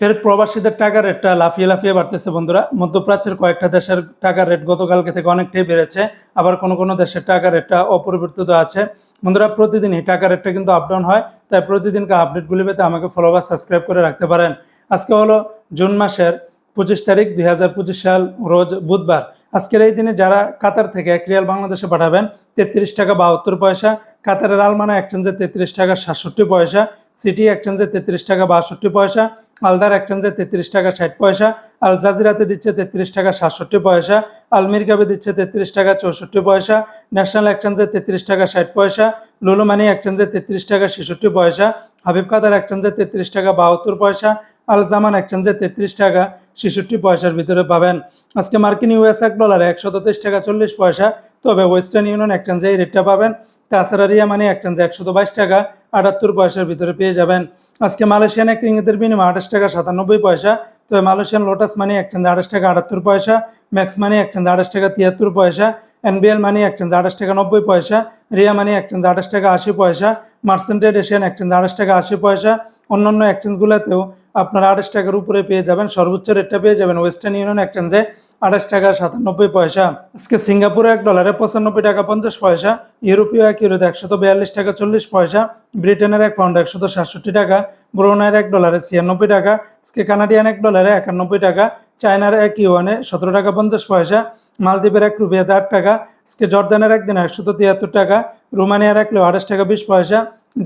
ফের প্রবাসীদের টাকার রেটটা লাফিয়ে লাফিয়ে বাড়তেছে, বন্ধুরা। মধ্যপ্রাচ্যের কয়েকটা দেশের টাকার রেট গতকালকে থেকে অনেকটাই বেড়েছে, আবার কোনো কোনো দেশের টাকার রেটটা অপরিবর্তিত আছে। বন্ধুরা প্রতিদিনই টাকার রেটটা কিন্তু আপ ডাউন হয়, তাই প্রতিদিনকার আপডেটগুলি পেতে আমাকে ফলো বা সাবস্ক্রাইব করে রাখতে পারেন। আজকে হলো জুন মাসের পঁচিশ তারিখ, দুই হাজার পঁচিশ সাল, রোজ বুধবার। আজকের এই দিনে যারা কাতার থেকে এক রিয়াল বাংলাদেশে পাঠাবেন, তেত্রিশ টাকা বাহাত্তর পয়সা, কাতারের আলমানা এক্সচেঞ্জে তেত্রিশ টাকা সাতষট্টি পয়সা সিটি এক্সচেঞ্জে তেত্রিশ টাকা বাষট্টি পয়সা আলদার এক্সচেঞ্জে তেত্রিশ টাকা ষাট পয়সা আল জাজিরাতে দিচ্ছে তেত্রিশ টাকা সাতষট্টি পয়সা আলমির কাবে দিচ্ছে তেত্রিশ টাকা চৌষট্টি পয়সা ন্যাশনাল এক্সচেঞ্জে তেত্রিশ টাকা ষাট পয়সা লুলু মানি এক্সচেঞ্জে তেত্রিশ টাকা ছেষট্টি পয়সা হাবিব কাতার এক্সচেঞ্জে তেত্রিশ টাকা বাহাত্তর পয়সা আল জামান এক্সচেঞ্জে তেত্রিশ টাকা ছেষট্টি পয়সার ভিতরে পাবেন। আজকে মার্কিন ইউএস এক ডলারে একশো তেইশ টাকা চল্লিশ পয়সা তবে ওয়েস্টার্ন ইউনিয়ন এক্সচেঞ্জে রেটটা পাবেন। তাছাড়া রিয়া মানি এক্সচেঞ্জে একশো বাইশ টাকা, আটাত্তর পয়সার ভিতরে পেয়ে যাবেন। আজকে মালয়েশিয়ান এক রিঙ্গিতের বিনিময়ে আঠাশ টাকা সাতানব্বই পয়সা, তবে মালয়েশিয়ান লোটাস মানি এক্সচেঞ্জে আঠাশ টাকা আটাত্তর পয়সা ম্যাক্স মানি এক্সচেঞ্জে আঠাশ টাকা তিয়াত্তর পয়সা এনবিএল মানি এক্সচেঞ্জ আঠাশ টাকা নব্বই পয়সা, রিয়া মানি এক্সচেঞ্জ আঠাশ টাকা আশি পয়সা মার্সেন্টেড এশিয়ান এক্সচেঞ্জ আঠাশ টাকা আশি পয়সা, অন্যান্য এক্সচেঞ্জগুলোতেও আপনারা আঠাশ টাকার উপরে পেয়ে যাবেন, সর্বোচ্চ রেটটা পেয়ে যাবেন ওয়েস্টার্ন ইউনিয়ন এক্সচেঞ্জে আঠাশ টাকা সাতানব্বই পয়সা। আজকে সিঙ্গাপুরে এক ডলারে পঁচানব্বই টাকা পঞ্চাশ পয়সা, ইউরোপীয় এক ইউরোতে একশত বিয়াল্লিশ টাকা চল্লিশ পয়সা, ব্রিটেনের এক পাউন্ড একশত সাতষট্টি টাকা, ব্রুনাইয়ের এক ডলারে ছিয়ানব্বই টাকা, আজকে কানাডিয়ান এক ডলারে একানব্বই টাকা, চায়নার এক ইউয়ানে সতেরো টাকা পঞ্চাশ পয়সা, মালদ্বীপের এক রুপিয়াতে আট টাকা, আজকে জর্দানের এক দিন একশত তিয়াত্তর টাকা, রোমানিয়ার এক লো আঠাশ টাকা বিশ পয়সা,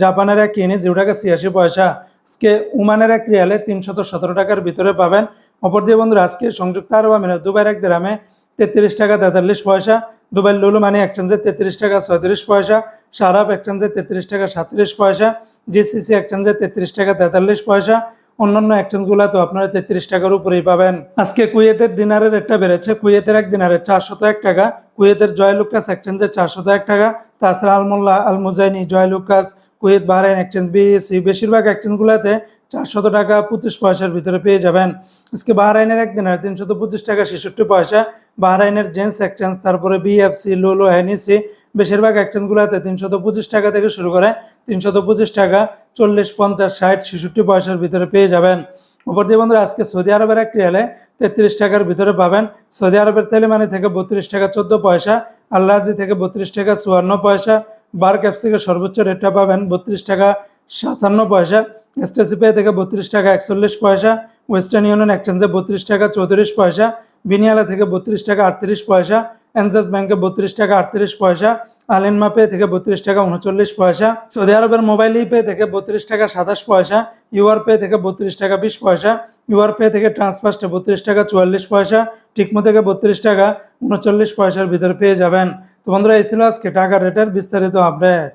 জাপানের এক ইনি জিরো টাকা ছিয়াশি পয়সা। আজকে উমানের এক রিয়ালে তিনশত সতেরো টাকার ভিতরে পাবেন। অপর দিয়ে বন্ধুরা, আজকে সংযুক্ত আরব আমিরাত, দুবাইয়ের এক গ্রামে তেত্রিশ টাকা তেতাল্লিশ পয়সা দুবাই লুলু মানি এক্সচেঞ্জে তেত্রিশ টাকা ছয়ত্রিশ পয়সা সারাপ এক্সচেঞ্জে তেত্রিশ টাকা সাঁত্রিশ পয়সা, জিসিসি এক্সচেঞ্জে তেত্রিশ টাকা তেতাল্লিশ পয়সা অন্যান্য এক্সচেঞ্জগুলোতেও আপনারা তেত্রিশ টাকার উপরেই পাবেন। আজকে কুয়েতের দিনারের রেটটা বেড়েছে। কুয়েতের এক দিনারে চারশত এক টাকা, কুয়েতের জয়লুকাস এক্সচেঞ্জে চারশত এক টাকা, তাছাড়া Almulla Al Muzaini Joyalukkas Kuwait, Bahrain exchange BSC বেশিরভাগ এক্সচেঞ্জগুলোতে চারশত টাকা পঁচিশ পয়সার ভিতরে পেয়ে যাবেন। আজকে বাহরাইনের একদিনের তিনশত পঁচিশ টাকা ছেষট্টি পয়সা, বাহরাইনের জেন্স এক্সচেঞ্জ তারপরে বিএফসি লোলো এনইসি বেশিরভাগ এক্সচেঞ্জগুলোতে তিনশত পঁচিশ টাকা থেকে শুরু করে তিনশত পঁচিশ টাকা, চল্লিশ, পঞ্চাশ, ষাট, ছেষট্টি পয়সার ভিতরে পেয়ে যাবেন। উপর দিয়ে বন্ধুরা, আজকে সৌদি আরবের এক রিয়ালে তেত্রিশ টাকার ভিতরে পাবেন। সৌদি আরবের তেলেমানি থেকে বত্রিশ টাকা, চোদ্দ পয়সা। আল্লাহাজি থেকে বত্রিশ টাকা, চুয়ান্ন পয়সা। বার ক্যাপসিকে সর্বোচ্চ রেটটা পাবেন বত্রিশ টাকা, সাতান্ন পয়সা। এসটিসি পে থেকে বত্রিশ টাকা, একচল্লিশ পয়সা। ওয়েস্টার্ন ইউনিয়ন এক্সচেঞ্জে বত্রিশ টাকা, চৌত্রিশ পয়সা। বিনিয়ালা থেকে বত্রিশ টাকা, আটত্রিশ পয়সা। এনজাস ব্যাংকে বত্রিশ টাকা, আটত্রিশ পয়সা। আলিনমা মাপে থেকে বত্রিশ টাকা উনচল্লিশ পয়সা। সৌদি আরবের মোবাইল ইপে থেকে বত্রিশ টাকা সাতাশ পয়সা। ইউআর পে থেকে বত্রিশ টাকা বিশ পয়সা। ইউআর পে থেকে ট্রান্সফার্স্টে বত্রিশ টাকা চুয়াল্লিশ পয়সা। টিকমো থেকে বত্রিশ টাকা উনচল্লিশ পয়সার ভিতরে পেয়ে যাবেন। তো বন্ধুরা, এই ছিল আজকে টাকার রেটের বিস্তারিত আপডেট।